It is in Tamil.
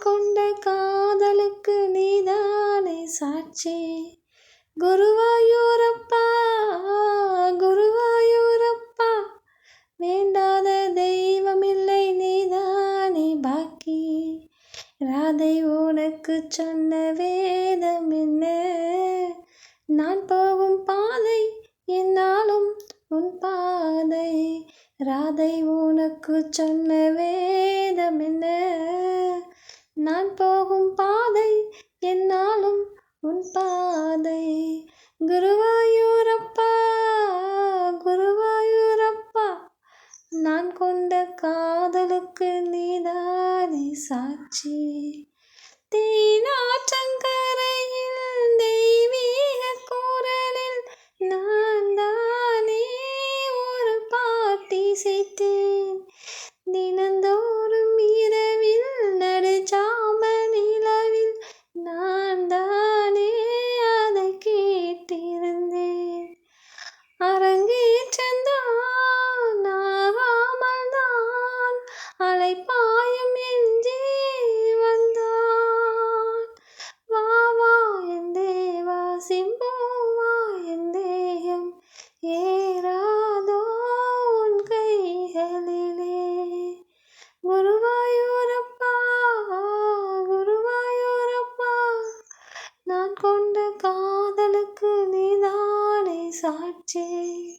கொண்ட காதலுக்கு நீதானே சாட்சி? குருவாயூரப்பா குருவாயூரப்பா வேண்டாத தெய்வமில்லை நீதானே பாக்கி. ராதை உனக்கு சொன்ன வேதம் என்ன? நான் போகும் பாதை என்னாலும் உன் பாதை. ராதை உனக்கு சொன்ன வேதம் என்ன? நான் போகும் பாதை என்னாலும் உன் பாதை. குருவாயூரப்பா குருவாயூரப்பா நான் கொண்ட காதலுக்கு நீதானே சாட்சி. தேனாற்றங்கரையில் தெய்வீக கூறலில் நான் தானே ஒரு பாட்டி செய்தேன் അരങ്ങേറ്റെന്തോ soft day.